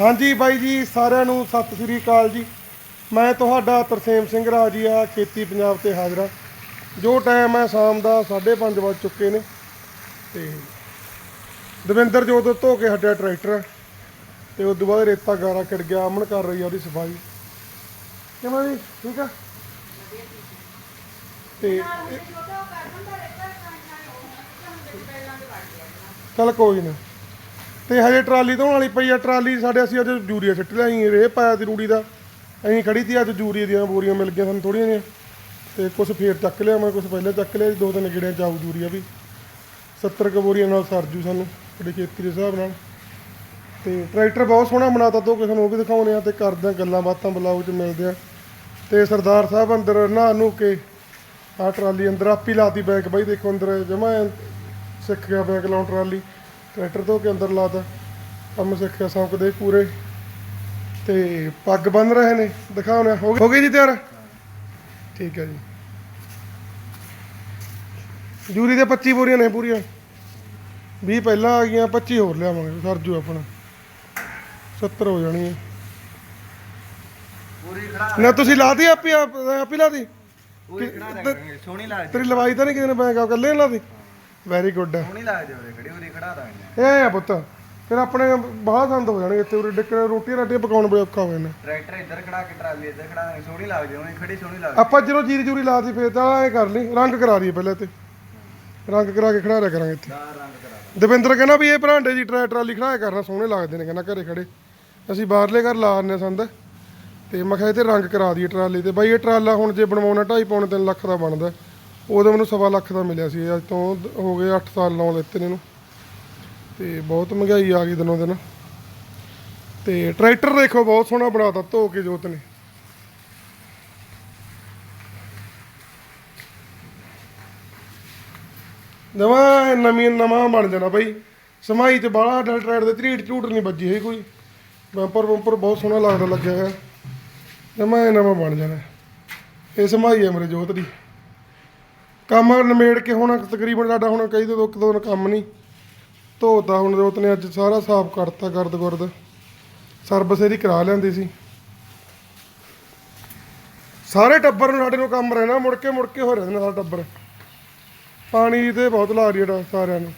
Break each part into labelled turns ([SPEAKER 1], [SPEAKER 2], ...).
[SPEAKER 1] ਹਾਂਜੀ ਬਾਈ ਜੀ ਸਾਰਿਆਂ ਨੂੰ ਸਤਿ ਸ੍ਰੀ ਅਕਾਲ ਜੀ। ਮੈਂ ਤੁਹਾਡਾ ਤਰਸੇਮ ਸਿੰਘ ਰਾਜੀਆ ਖੇਤੀ ਪੰਜਾਬ ਤੇ ਹਾਜ਼ਰਾ ਜੋ ਟਾਈਮ ਹੈ ਸ਼ਾਮ ਦਾ 5:30 ਵੱਜ ਚੁੱਕੇ ਨੇ। ਤੇ ਦਵਿੰਦਰ ਜੋਤ ਧੋ ਕੇ ਹਟਿਆ ਟਰੈਕਟਰ। ਤੇ ਉਸ ਤੋਂ ਬਾਅਦ ਰੇਤਾ ਗਾਰਾ ਕਿੜ ਗਿਆ ਅਮਨ ਕਰ ਰਹੀ ਆ ਉਹਦੀ ਸਫ਼ਾਈ। ਕਿਵੇਂ ਜੀ? ਠੀਕ ਆ? ਤੇ ਚੱਲ ਕੋਈ ਨਾ। ਤੇ ਹਜੇ ਟਰਾਲੀ ਧੋਣ ਵਾਲੀ ਪਈ ਆ, ਟਰਾਲੀ ਸਾਡੇ ਅਸੀਂ ਅੱਜ ਯੂਰੀਆ ਛੱਟ ਲਿਆਈ ਰੇਹ ਪਾਇਆ ਤੇ ਰੂੜੀ ਦਾ। ਅਸੀਂ ਖੜੀ ਤੀ ਅੱਜ ਯੂਰੀਆ ਦੀਆਂ ਬੋਰੀਆਂ ਮਿਲ ਗਈਆਂ ਸਾਨੂੰ ਥੋੜੀਆਂ ਜਿਹੀਆਂ। ਤੇ ਕੁਝ ਫੇਰ ਚੱਕ ਲਿਆ, ਮੈਂ ਕੁਝ ਪਹਿਲਾਂ ਚੱਕ ਲਿਆ ਦੋ ਤਿੰਨ ਗੇੜਿਆਂ ਚਾਉ ਯੂਰੀਆ ਵੀ। 70 ਕੁ ਬੋਰੀਆਂ ਨਾਲ ਸਰ ਜੂ ਸਾਨੂੰ ਸਾਡੇ ਖੇਤੀ ਦੇ ਹਿਸਾਬ ਨਾਲ। ਤੇ ਟਰੈਕਟਰ ਬਹੁਤ ਸੋਹਣਾ ਬਣਾਤਾ ਤੋਂ ਕਿਸੇ ਨੂੰ ਉਹ ਵੀ ਦਿਖਾਉਣੇ ਆ ਤੇ ਕਰਦੇ ਆ ਗੱਲਾਂ ਬਾਤਾਂ ਬਲਾਉ ਚ ਮਿਲਦੇ ਆ ਤੇ ਸਰਦਾਰ ਸਾਹਿਬ ਅੰਦਰ ਨਹਾ ਨੂੰ ਕੇ ਆ ਟਰਾਲੀ ਅੰਦਰ ਆਪੀ ਲਾਤੀ ਬੈਕ ਬਾਈ ਦੇਖੋ ਅੰਦਰ ਜਮਾ ਸਿੱਖ ਗਿਆ ਬੈਕ ਲਾਉਣ ਟਰਾਲੀ। ਟਰੈਕਟਰ ਤੋਂ ਕੇ ਅੰਦਰ ਲਾਤਾ। ਕੰਮ ਸਿੱਖਿਆ ਸੌਂਕਦੇ ਪੂਰੇ। ਤੇ ਪੱਗ ਬੰਨ ਰਹੇ ਨੇ। ਦਿਖਾਉਣਾ ਹੋ ਗਈ ਜੀ ਤਿਆਰ? ਠੀਕ ਹੈ ਜੀ। ਜੂਰੀ ਦੇ 25 ਬੋਰੀਆਂ ਨੇ ਪੂਰੀਆਂ। 20 ਪਹਿਲਾਂ ਆ ਗਈਆਂ 25 ਹੋਰ ਲਿਆਵਾਂਗੇ। ਸਰਜੂ ਆਪਣਾ। 70 ਹੋ ਜਾਣੀ ਹੈ।
[SPEAKER 2] ਪੂਰੀ ਖੜਾ
[SPEAKER 1] ਨਾ ਤੁਸੀਂ ਲਾਤੀ ਆਪੀ ਆਪ- ਆਪੀ ਲਾਤੀ?
[SPEAKER 2] ਪੂਰੀ ਖੜਾ ਰੱਖਾਂਗੇ ਸੋਹਣੀ ਲੱਗਦੀ।
[SPEAKER 1] ਤੇਰੀ ਲਵਾਈ ਤਾਂ ਨਹੀਂ ਕਿਸੇ ਨੇ ਬੈਂਕ ਆ ਕੱਲੇ ਲਾਤੀ? ਵੈਰੀ ਗੁੱਡ
[SPEAKER 2] ਸੋਹਣੀ ਲੱਗਦੀ ਉਰੇ ਖੜੀ ਉਰੇ ਖੜਾ ਦਾਂਗੇ।
[SPEAKER 1] ਇਹ ਆ ਪੁੱਤ। ਫਿਰ ਆਪਣੇ ਬਾਹਰ ਸੰਦ ਹੋ ਜਾਣਗੇ ਇੱਥੇ ਉਰੇ ਡਿੱਕਰੇ ਰੋਟੀ ਰਾਟੀ ਪਕਾਉਣ ਬੜੇ ਔਖਾ ਹੋ ਜਾਣਾ
[SPEAKER 2] ਟਰੈਕਟਰ ਇੱਧਰ ਖੜਾ ਕੇ ਟਰਾਲੀ ਇੱਧਰ ਖੜਾ ਦਾਂਗੇ ਸੋਹਣੀ ਲੱਗਦੀ ਉਹਨੇ ਖੜੀ ਸੋਹਣੀ ਲੱਗਦੀ
[SPEAKER 1] ਆਪਾਂ ਜਦੋਂ ਜੀਰੀ ਜੂਰੀ ਲਾਤੀ ਫੇਰ ਤਾਂ ਐ ਕਰ ਲਈ ਰੰਗ ਕਰਾ ਲਈਏ ਪਹਿਲਾਂ ਤੇ ਰੰਗ ਕਰਾ ਕੇ ਖੜਾ ਰਿਆ ਕਰਾਂਗੇ ਇੱਥੇ।
[SPEAKER 2] ਦਾ ਰੰਗ ਕਰਾ
[SPEAKER 1] ਦਵਿੰਦਰ ਕਹਿੰਦਾ ਵੀ ਇਹ ਭਰਾਂਡੇ ਦੀ ਟਰੈ ਟਰਾਲੀ ਖੜਾਇਆ ਕਰਨਾ ਸੋਹਣੇ ਲੱਗਦੇ ਨੇ ਕਹਿੰਦਾ ਘਰੇ ਖੜੇ। ਅਸੀਂ ਬਾਹਰਲੇ ਘਰ ਲਾ ਆਨੇ ਸੰਦ ਤੇ ਮੈਂ ਕਿਹਾ ਇਹ ਤੇ ਰੰਗ ਕਰਾ ਦਈਏ ਟਰਾਲੀ ਤੇ। ਬਾਈ ਇਹ ਟਰਾਲਾ ਹੁਣ ਜੇ ਬਣਵਾਉਣਾ 2.5 ਪੌਣੇ 3 ਲੱਖ ਦਾ ਬਣਦਾ। ਉਦੋਂ ਮੈਨੂੰ ਸਵਾ ਲੱਖ ਦਾ ਮਿਲਿਆ ਸੀ, ਅੱਜ ਤੋਂ ਹੋ ਗਏ 8 ਸਾਲ ਲਾਉਣ ਦਿੱਤੇ ਨੇ ਇਹਨੂੰ। ਤੇ ਬਹੁਤ ਮਹਿੰਗਾਈ ਆ ਗਈ ਦਿਨੋਂ ਦਿਨ। ਤੇ ਟਰੈਕਟਰ ਦੇਖੋ, ਬਹੁਤ ਸੋਹਣਾ ਬਣਾਤਾ ਧੋ ਕੇ ਜੋਤ ਨੇ। ਨਵਾਂ, ਨਵੀਂ, ਨਵਾਂ ਬਣ ਜਾਣਾ ਬਈ। ਸਮਾਈ ਤੇ ਬਾਹਲਾ ਟਰੈਕਟਰ ਦੇ ਝਰੀਟ ਝੂਟ ਨਹੀਂ ਵੱਜੀ ਹੈ ਕੋਈ। ਬੰਪਰ ਬੰਪਰ ਬਹੁਤ ਸੋਹਣਾ ਲੱਗਦਾ ਲੱਗਿਆ ਹੋਇਆ। ਨਵਾਂ ਨਵਾਂ ਬਣ ਜਾਣਾ। ਇਹ ਸਮਾਈ ਹੈ ਮੇਰੇ ਜੋਤ ਦੀ। ਕੰਮ ਨਿਮੇੜ ਕੇ ਹੁਣ ਤਕਰੀਬਨ ਸਾਡਾ ਹੁਣ ਕਈ ਤੋਂ ਇੱਕ ਦੋ ਦਿਨ ਕੰਮ ਨਹੀਂ। ਧੋਤਾ ਹੁਣ ਜੋਤ ਨੇ ਅੱਜ ਸਾਰਾ ਸਾਫ਼ ਕਰਤਾ ਗਰਦ ਗੁਰਦ। ਸਰਵਿਸ ਇਹਦੀ ਕਰਾ ਲਿਆਂਦੀ ਸੀ। ਸਾਰੇ ਟੱਬਰ ਨੂੰ ਸਾਡੇ ਨੂੰ ਕੰਮ ਰਹਿਣਾ, ਮੁੜ ਕੇ ਮੁੜ ਕੇ ਹੋ ਰਹਿੰਦਾ ਸਾਡਾ ਟੱਬਰ। ਪਾਣੀ ਤੇ ਬਹੁਤ ਲਾ ਰਹੀ ਹੈ ਸਾਰਿਆਂ ਨੂੰ।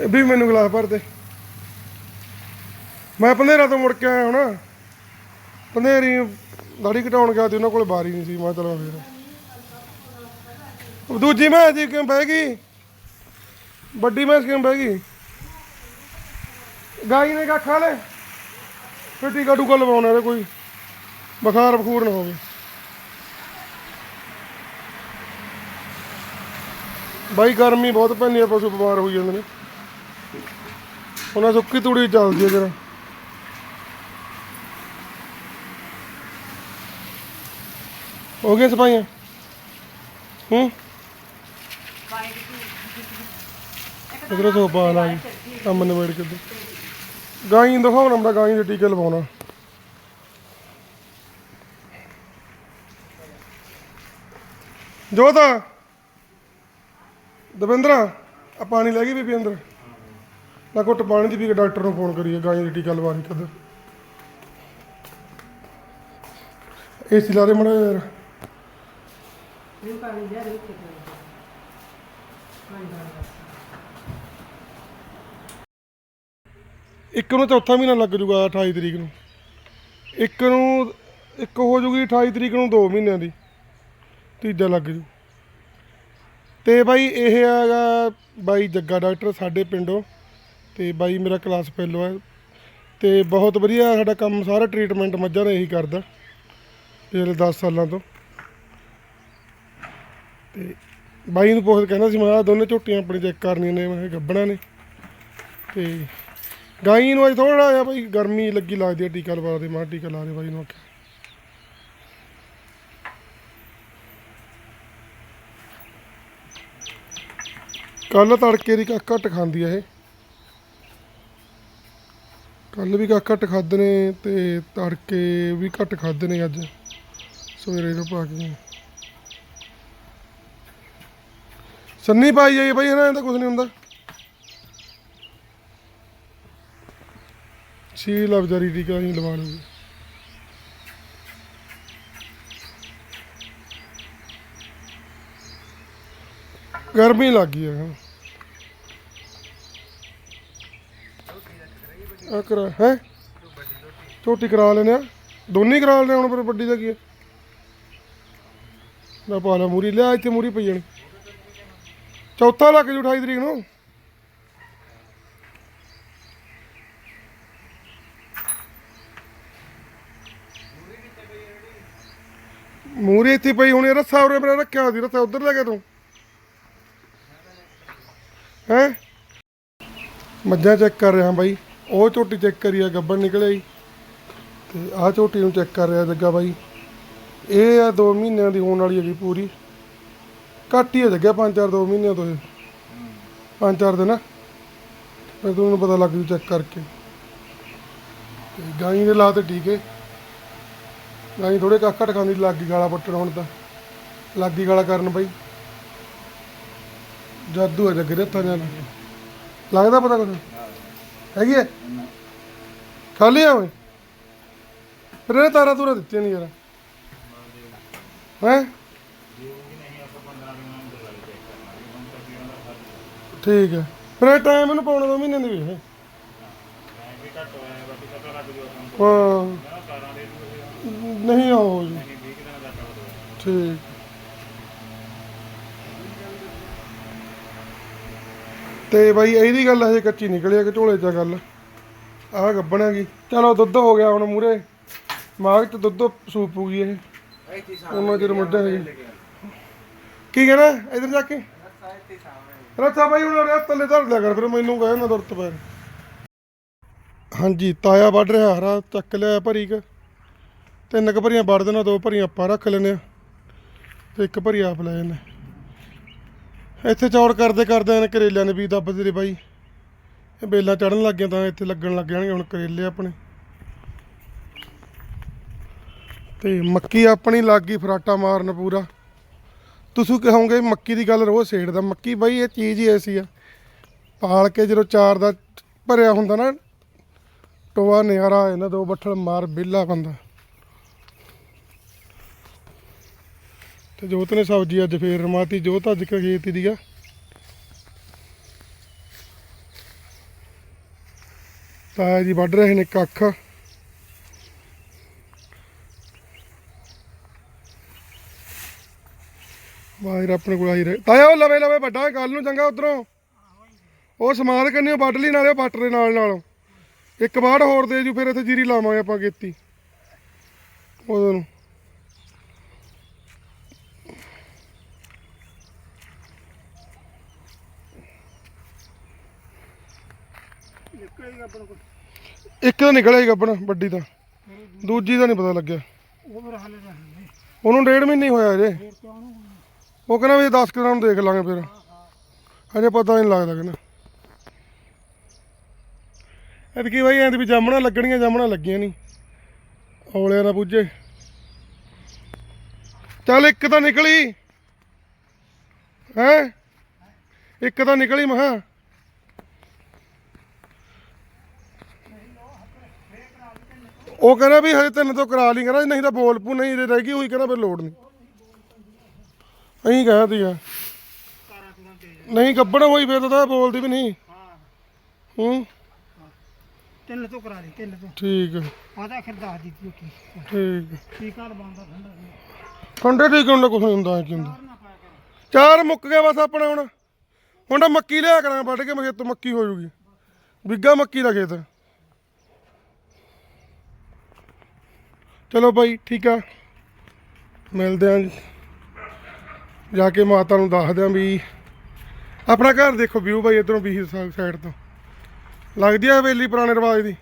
[SPEAKER 1] ਇਹ ਵੀ ਮੈਨੂੰ ਗਲਾਸ ਭਰ ਦੇ। ਮੈਂ ਪੰਧੇਰਾ ਤੋਂ ਮੁੜ ਕੇ ਆਇਆ ਹੁਣ। ਪੰਧੇਰੀ ਦਾੜੀ ਘਟਾਉਣ ਗਿਆ ਤੇ ਉਹਨਾਂ ਕੋਲ ਬਾਰੀ ਨਹੀਂ ਸੀ, ਮੈਂ ਕਿਹਾ ਚਲੋ ਫੇਰ ਦੂਜੀ ਮੈਂ ਜੀ ਕਿਉਂ ਬਹਿ ਗਈ? ਵੱਡੀ ਮੈਂ ਕਿਉਂ ਬਹਿ ਗਈ? ਗਾਈ ਨੇ ਕਾ ਖਾ ਫਿਰ ਟੀਕਾ ਟੂਕਾ ਲਵਾਉਣਾ ਇਹਦੇ ਕੋਈ। ਬੁਖਾਰ ਬਖੂਰ ਨਾ ਹੋਵੇ। ਬਾਈ, ਗਰਮੀ ਬਹੁਤ ਪੈਂਦੀ ਆ, ਪਸ਼ੂ ਬਿਮਾਰ ਹੋਈ ਜਾਂਦੇ ਨੇ। ਉਹਨਾਂ ਸੁੱਕੀ ਤੂੜੀ ਚੱਲਦੀ ਹੈ ਜਰਾ। ਹੋ ਗਈਆਂ ਸਫਾਈਆਂ? ਹੂੰ? ਇਧਰ ਤੋਂ ਬਾਲ ਆ ਗਈ ਕੰਮ ਨਿਬੇੜ ਕੇ ਦੇ। ਗਾਈ ਦਿਖਾਉਣਾ ਮੈਂ ਗਾਈ ਦੇ ਟੀਕੇ ਲਵਾਉਣਾ। ਜੋਤ, ਦਵਿੰਦਰ, ਆ ਪਾਣੀ ਲੈ ਗਈ ਬੀਬੀ ਅੰਦਰ। ਨਾ ਘੁੱਟ ਪਾਣੀ ਦੀ ਵੀ ਕਿ ਡਾਕਟਰ ਨੂੰ ਫੋਨ ਕਰੀਏ ਗਾਂ ਦੀ ਟੀਕਾ ਲਵਾ ਰਹੀ ਕਦ ਏਸੀ ਲਾ ਦੇ ਮੜਾ ਯਾਰ। ਇੱਕ ਨੂੰ ਚੌਥਾ ਮਹੀਨਾ ਲੱਗ ਜੂਗਾ 28 ਤਰੀਕ ਨੂੰ। ਇੱਕ ਨੂੰ, ਇੱਕ ਹੋ ਜੂਗੀ 28 ਤਰੀਕ ਨੂੰ 2 ਮਹੀਨਿਆਂ ਦੀ। ਤੀਜਾ ਲੱਗ ਜੂ। ਤੇ ਬਾਈ ਇਹ ਹੈਗਾ ਬਾਈ ਜੱਗਾ ਡਾਕਟਰ ਸਾਡੇ ਪਿੰਡੋਂ। ਤੇ ਬਾਈ ਮੇਰਾ ਕਲਾਸ ਫੈਲੋ ਹੈ। ਤੇ ਬਹੁਤ ਵਧੀਆ ਸਾਡਾ ਕੰਮ, ਸਾਰਾ ਟ੍ਰੀਟਮੈਂਟ ਮੱਝਾਂ ਦਾ ਇਹੀ ਕਰਦਾ। ਪਿਛਲੇ 10 ਸਾਲਾਂ ਤੋਂ। ਤੇ ਬਾਈ ਨੂੰ ਪੁੱਛ ਕਹਿੰਦਾ ਸੀ, ਮੈਂ ਆਹ ਦੋਨੇ ਝੋਟੀਆਂ ਆਪਣੀ ਚੈੱਕ ਕਰਨੀਆਂ ਨੇ, ਮੈਂ ਕਿਹਾ ਗੱਬਣਾ ਨੇ। ਤੇ ਗਾਈ ਨੂੰ ਅੱਜ ਥੋੜਾ ਜਿਹਾ ਬਾਈ ਗਰਮੀ ਲੱਗੀ ਲੱਗਦੀ ਆ ਟੀਕਾ ਲਵਾ ਦੇ, ਮੈਂ ਟੀਕਾ ਲਾ ਦੇ ਬਾਈ ਨੂੰ ਆਖਿਆ। ਕੱਲ ਤੜਕੇ ਦੀ ਕੱਖ ਘੱਟ ਖਾਂਦੀ ਆ ਇਹ। ਕੱਲ ਵੀ ਕੱਖ ਘੱਟ ਖਾਦੇ ਨੇ ਤੇ ਤੜਕੇ ਵੀ ਘੱਟ ਖਾਦੇ ਨੇ ਅੱਜ। ਸਵੇਰੇ ਨੂੰ ਪਾ ਕੇ। ਸੰਨੀ ਪਾਈ ਜਾਈ ਬਾਈ, ਇਹਨਾਂ ਦਾ ਕੁਝ ਨਹੀਂ ਹੁੰਦਾ। ਛੀ ਲਾ ਟੀਕਾ ਹੀ ਲਵਾ ਗਰਮੀ ਲੱਗ ਗਈ ਹੈ ਆ ਕਰਾ, ਹੈ? ਛੋਟੀ ਕਰਾ ਲੈਨੇ ਆ। ਦੋਨੇ ਕਰਾ ਲੈਨੇ ਹੁਣ ਪਰ ਵੱਡੀ ਦਾ ਕੀ ਹੈ ਨਾ ਪਾ ਲਾ ਮੂਰੀ, ਲਿਆ ਇੱਥੇ ਮੂਰੀ ਪਈ ਜਾਣੀ ਚੌਥਾ ਲੱਗ ਜੂ 28 ਤਰੀਕ ਨੂੰ। ਮੂਰੀ ਇੱਥੇ ਪਈ ਹੋਣੀ ਰੱਸਾ ਉਰੇ ਮੇਰਾ ਰੱਖਿਆ ਸੀ, ਰੱਸਾ ਉਧਰ ਲੈ ਗਿਆ ਤੂੰ। ਹੈ? ਮੱਝਾਂ ਚੈੱਕ ਕਰ ਰਿਹਾ ਬਾਈ, ਉਹ ਝੋਟੀ ਚੈੱਕ ਕਰੀ ਆ ਗੱਬਰ ਨਿਕਲੇ ਜੀ। ਤੇ ਆਹ ਝੋਟੀ ਨੂੰ ਚੈੱਕ ਕਰ ਰਿਹਾ ਜੱਗਾ ਬਾਈ। ਇਹ ਆ 2 ਮਹੀਨਿਆਂ ਦੀ ਹੋਣ ਵਾਲੀ ਹੈਗੀ ਪੂਰੀ। ਘੱਟ ਹੀ ਹੈ ਜੱਗਾ 5-4 2 ਮਹੀਨਿਆਂ ਤੋਂ ਇਹ ਪੰਜ ਚਾਰ ਦਿਨ। ਫਿਰ ਤੁਹਾਨੂੰ ਪਤਾ ਲੱਗ ਜੂ ਚੈੱਕ ਕਰਕੇ। ਤੇ ਗਾਈ ਦੇ ਲਾ ਟੀਕੇ ਗਾਈ ਥੋੜੇ ਕੱਖ ਘੱਟ ਖਾਂਦੀ, ਲੱਗੀ ਗਾਲਾ ਪੱਟਣ ਹੁਣ ਤਾਂ। ਲੱਗੀ ਗਾਲਾ ਕਰਨ ਬਾਈ। ਜਾਦੂ ਹੈ ਜੱਗੇ ਦੇ ਹੱਥਾਂ ਨਾਲ। ਲੱਗਦਾ ਪਤਾ ਕੁਝ ਹੈਗੀ ਹੈ ਖਾਲੀ ਆ ਓਏ। ਫਿਰ ਇਹ ਤਾਰਾਂ ਤੂਰਾ ਦਿੱਤੀਆਂ ਨਹੀਂ ਯਾਰ। ਹੈ? ਠੀਕ ਹੈ। ਫਿਰ ਟਾਈਮ ਇਹਨੂੰ ਪਾਉਣਾ ਦੋ ਮਹੀਨੇ ਦੀ ਵੀ ਹੈ। ਹਾਂ। ਨਹੀਂ ਆਓ ਜੀ। ਠੀਕ। ਤੇ ਬਾਈ ਇਹਦੀ ਗੱਲ ਹਜੇ ਕੱਚੀ ਨਿਕਲੀ ਆ ਕਿ ਝੋਲੇ 'ਚ ਆ ਗੱਲ। ਆਹ ਗੱਬਣ ਹੈਗੀ। ਚਲੋ ਦੁੱਧ ਹੋ ਗਿਆ ਹੁਣ ਮੂਰੇ ਮਾਗ 'ਚ ਦੁੱਧ ਸੂਪੂਗੀ ਇਹ।
[SPEAKER 2] ਇੱਥੇ
[SPEAKER 1] ਉਹਨਾਂ ਚਿਰ ਮੁੱਢਾ ਹੈ। ਕੀ ਕਹਿਣਾ ਇਧਰ ਜਾ ਕੇ? ਰੱਥਾ ਬਾਈ, ਹੁਣ ਰਿਆ ਥੱਲੇ ਧਰ ਲਿਆ ਕਰ, ਫਿਰ ਮੈਨੂੰ ਕਹੇ ਨਾ ਦੁਰਤ ਪੈਰ। ਹਾਂਜੀ, ਤਾਇਆ ਵੱਢ ਰਿਹਾ, ਹਰਾ ਚੱਕ ਲਿਆ ਭਰੀ ਕ। ਤਿੰਨ ਕ ਭਰੀਆਂ ਵੱਢ ਦੇਣਾ, ਦੋ ਭਰੀਆਂ ਆਪਾਂ ਰੱਖ ਲੈਨੇ ਆ ਤੇ ਇੱਕ ਭਰੀ ਆਪ ਲੈ ਜਾਂਦੇ ਇੱਥੇ ਚੌੜ ਕਰਦੇ ਕਰਦੇ ਨੇ ਕਰੇਲਿਆਂ ਦੇ ਵੀ ਦੱਬਦੇ ਨੇ ਬਾਈ। ਇਹ ਬੇਲਾਂ ਚੜਨ ਲੱਗ ਗਈਆਂ ਤਾਂ ਇੱਥੇ ਲੱਗਣ ਲੱਗ ਜਾਣਗੇ ਹੁਣ ਕਰੇਲੇ ਆਪਣੇ। ਤੇ ਮੱਕੀ ਆਪਣੀ ਲੱਗ ਗਈ, ਫਰਾਟਾ ਮਾਰਨ ਪੂਰਾ। ਤੁਸੀਂ ਕਹੋਗੇ ਮੱਕੀ ਦੀ ਗੱਲ ਰੋਜ਼ ਸੇੜਦਾ, ਮੱਕੀ ਬਾਈ ਇਹ ਚੀਜ਼ ਹੀ ਐਸੀ ਆ। ਪਾਲ ਕੇ ਜਦੋਂ ਚਾਰ ਦਾ ਭਰਿਆ ਹੁੰਦਾ ਨਾ, ਟੋਆ ਨਿਆਰਾ, ਇਹਨਾਂ ਦੋ ਬੱਠਲ ਮਾਰ ਬਿੱਲਾ ਬੰਦਾ। ਤੇ ਜੋਤ ਨੇ ਸਬਜ਼ੀ ਅੱਜ ਫੇਰ ਰਮਾਤੀ, ਜੋਤ ਅੱਜ ਕ ਦੀ ਆ। ਤਾਇਆ ਜੀ ਵੱਢ ਰਹੇ ਨੇ ਕੱਖ। ਬਾਹਰ ਆਪਣੇ ਕੋਲ ਆਈ ਰਹੇ। ਤਾਇਆ ਉਹ ਲਵੇ ਲਵੇ ਵੱਡਾ ਕੱਲ ਨੂੰ ਚੰਗਾ ਉਧਰੋਂ। ਉਹ ਸਮਾਦ ਕੰਨਿਓ ਵੱਢ ਲਈ ਨਾਲੇ ਬੱਟ ਦੇ ਨਾਲ ਨਾਲ। ਇੱਕ ਬਾੜ ਹੋਰ ਦੇ ਜੂ ਫਿਰ ਇੱਥੇ ਜੀਰੀ ਲਾਵਾਂਗੇ ਆਪਾਂ ਗੇਤੀ ਉਹਦੇ ਨੂੰ। ਇੱਕ ਤਾਂ ਨਿਕਲਿਆ ਹੀ ਗੱਬਣ ਵੱਡੀ ਤਾਂ। ਦੂਜੀ ਦਾ ਨਹੀਂ ਪਤਾ ਲੱਗਿਆ। ਉਹਨੂੰ ਡੇਢ ਮਹੀਨੇ ਹੋਇਆ ਅਜੇ ਉਹ ਕਹਿੰਦਾ ਵੀ 10 ਕਿਲੋ ਨੂੰ ਦੇਖ ਲਾਂਗੇ ਫਿਰ। ਹਜੇ ਪਤਾ ਨਹੀਂ ਲੱਗਦਾ ਕਹਿੰਦਾ। ਐਤਕੀ ਬਾਈ ਐਂ ਤੇ ਵੀ ਜਾਮਣਾ ਲੱਗਣੀਆਂ, ਜਾਮਣਾ ਲੱਗੀਆਂ ਨਹੀਂ ਔਲਿਆਂ ਨਾ ਪੁੱਜੇ। ਚੱਲ ਇੱਕ ਤਾਂ ਨਿਕਲੀ। ਹੈ? ਇੱਕ ਤਾਂ ਨਿਕਲੀ ਮਹਾ। ਉਹ ਕਹਿੰਦਾ ਵੀ ਹਜੇ ਤੈਨੂੰ ਤੋਂ ਕਰਾ ਲਈ, ਕਹਿੰਦਾ ਨਹੀਂ ਤਾਂ ਬੋਲ ਪੂ, ਨਹੀਂ ਰਹਿ ਗਈ, ਉਹੀ ਕਹਿੰਦਾ ਫਿਰ ਲੋੜ ਨਹੀਂ ਅਹੀਂ ਕਹਿਆ ਸੀਗਾ ਨਹੀਂ ਗੱਬੜ ਹੋਈ ਫਿਰ ਤਾਂ ਬੋਲਦੀ ਵੀ ਨਹੀਂ। ਹੂੰ।
[SPEAKER 3] ਤਿੰਨ ਤੋਂ ਕਰਾ ਲਈ ਤਿੰਨ ਤੋਂ।
[SPEAKER 1] ਠੀਕ ਹੈ
[SPEAKER 3] ਆਦਾ ਫਿਰ ਦੱਸ ਦਿੱਤੀ ਕੀ
[SPEAKER 1] ਠੀਕ ਹੈ
[SPEAKER 3] ਕੀ ਘਰ ਬੰਦਾ ਠੰਡਾ
[SPEAKER 1] ਠੰਡੇ ਠੀਕ ਹੁੰਦਾ ਕੁਝ ਨਹੀਂ ਹੁੰਦਾ ਕੀ ਹੁੰਦਾ।
[SPEAKER 3] ਨਾ ਪਾਇਆ ਕਰ
[SPEAKER 1] ਚਾਰ ਮੁੱਕ ਗਿਆ ਬਸ ਆਪਣਾ ਹੁਣ। ਹੁਣ ਤਾਂ ਮੱਕੀ ਲਿਆ ਕਰਾਂ ਵੱਢ ਕੇ ਮੈਂ ਖੇਤ ਤੋਂ ਮੱਕੀ ਹੋ ਜੂਗੀ। ਵਿੱਗਾ ਮੱਕੀ ਦਾ ਖੇਤ। ਚਲੋ ਭਾਈ ਠੀਕ ਆ। ਮਿਲਦੇ ਆਂ ਜਾ। ਜਾ ਕੇ ਮਾਤਾ ਨੂੰ ਦੱਸਦੇ ਆਂ ਵੀ ਆਪਣਾ ਘਰ ਦੇਖੋ ਵਿਊ ਭਾਈ ਇਧਰੋਂ ਵੀ ਸਾਈਡ ਤੋਂ। ਲੱਗਦੀ ਆ ਹਵੇਲੀ ਪੁਰਾਣੇ ਰਿਵਾਜ ਦੀ।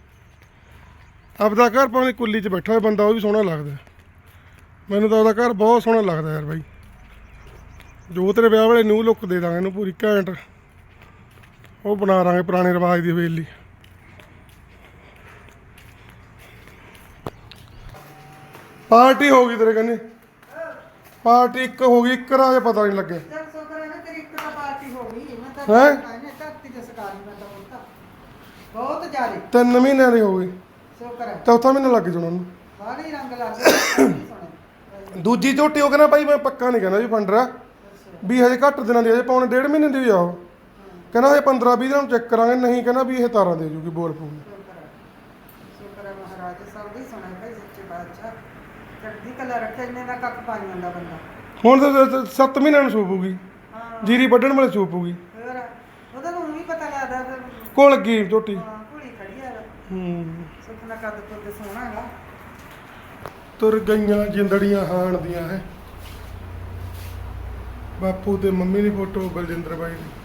[SPEAKER 1] ਆਪਦਾ ਘਰ ਭਾਵੇਂ ਕੁੱਲੀ 'ਚ ਬੈਠਾ ਹੋਇਆ ਬੰਦਾ ਉਹ ਵੀ ਸੋਹਣਾ ਲੱਗਦਾ। ਮੈਨੂੰ ਤਾਂ ਉਹਦਾ ਘਰ ਬਹੁਤ ਸੋਹਣਾ ਲੱਗਦਾ ਯਾਰ ਬਾਈ। ਜੋ ਤੇਰੇ ਵਿਆਹ ਵਾਲੇ ਨਿਊ ਲੁੱਕ ਦੇ ਦਾਂਗੇ, ਇਹਨੂੰ ਪੂਰੀ ਘੈਂਟ ਉਹ ਬਣਾ ਦਾਂਗੇ ਪੁਰਾਣੇ ਰਿਵਾਜ ਦੀ ਹਵੇਲੀ। ਪਾਰਟੀ ਹੋ ਗਈ ਤੇਰੇ ਕਹਿੰਦੇ ਪਾਰਟੀ ਇੱਕ ਹੋ ਗਈ ਇੱਕ ਰਾਜ ਪਤਾ ਨਹੀਂ
[SPEAKER 4] ਚੱਲ ਸ਼ੁਕਰ ਹੈ ਨਾ ਤੇਰੀ ਇੱਕ ਤਾਂ ਪਾਰਟੀ ਹੋ ਗਈ। ਮੈਂ ਤਾਂ
[SPEAKER 1] ਹੈਂ?
[SPEAKER 4] ਇਹਨੇ ਧਰਤੀ ਤੇ ਸਕਾਲੀ ਮੈਂ ਤਾਂ ਹੁਣ ਤਾਂ। ਬਹੁਤ ਜ਼ਿਆਦੇ।
[SPEAKER 1] ਤਿੰਨ ਮਹੀਨਿਆਂ ਦੀ ਹੋ ਗਈ।
[SPEAKER 4] ਸ਼ੁਕਰ ਹੈ।
[SPEAKER 1] ਚੌਥਾ ਮਹੀਨਾ ਲੱਗ ਜਾਣਾ ਉਹਨੂੰ।
[SPEAKER 4] ਬਾਹਰ ਹੀ ਰੰਗ ਲੱਗ ਗਿਆ ਸੁਣੇ
[SPEAKER 1] ਦੂਜੀ ਝੋਟੀ ਉਹ ਕਹਿੰਦਾ ਭਾਈ ਮੈਂ ਪੱਕਾ ਨਹੀਂ ਕਹਿੰਦਾ ਵੀ ਫੰਡਰਾ। ਵੀ ਹਜੇ ਘੱਟ ਦਿਨਾਂ ਦੀ ਹਜੇ ਪੌਣੇ ਡੇਢ ਮਹੀਨੇ ਦੀ ਹੋਈ ਆ ਉਹ। ਕਹਿੰਦਾ ਹਜੇ 15 20 ਦਿਨਾਂ ਨੂੰ ਚੈੱਕ ਕਰਾਂਗੇ ਨਹੀਂ ਕਹਿੰਦਾ ਵੀ ਇਹ ਤਾਰਾਂ ਦੇ ਜੂਗੀ ਬੋਲ ਪੂਲ
[SPEAKER 4] ਸ਼ੁਕਰ ਹੈ ਸ਼ੁਕਰ ਹੈ ਮਹਾਰਾਜ ਸਭ ਦੀ ਸੁਣੇ ਭਾਈ ਸੱਚੇ ਬਾਦਸ਼ਾਹ ਚੜ੍ਹਦੀ ਕਲਾ ਰੱਖੇ ਇੰਨੇ ਦਾ ਕੱਖ ਪਾਣੀ ਹੁੰਦਾ ਬੰਦਾ।
[SPEAKER 1] ਹੁਣ ਤਾਂ 7 ਮਹੀਨਿਆਂ ਨੂੰ ਸੂਪੂਗੀ
[SPEAKER 4] ਹਾਂ।
[SPEAKER 1] ਜੀਰੀ ਵੱਢਣ ਵੇਲੇ ਸੂਪੂਗੀ
[SPEAKER 4] ਹੋਰ ਉਹਦਾ ਨੂੰ ਵੀ ਪਤਾ ਲੱਗਦਾ ਫਿਰ।
[SPEAKER 1] ਕੋਲ ਲੱਗੀ ਝੋਟੀ
[SPEAKER 4] ਹਾਂ ਕੁੜੀ ਖੜੀ ਹੈ।
[SPEAKER 1] ਹੂੰ
[SPEAKER 4] ਸੁਪਨਾ ਕੱਦ ਕੁੱਦ ਸੋਹਣਾ ਹੈਗਾ।
[SPEAKER 1] ਤੁਰ ਗਈਆਂ ਜਿੰਦੜੀਆਂ ਹਾਣ ਦੀਆਂ ਹੈ। ਬਾਪੂ ਤੇ ਮੰਮੀ ਦੀ ਫੋਟੋ ਬਲਜਿੰਦਰ ਬਾਈ ਦੀ।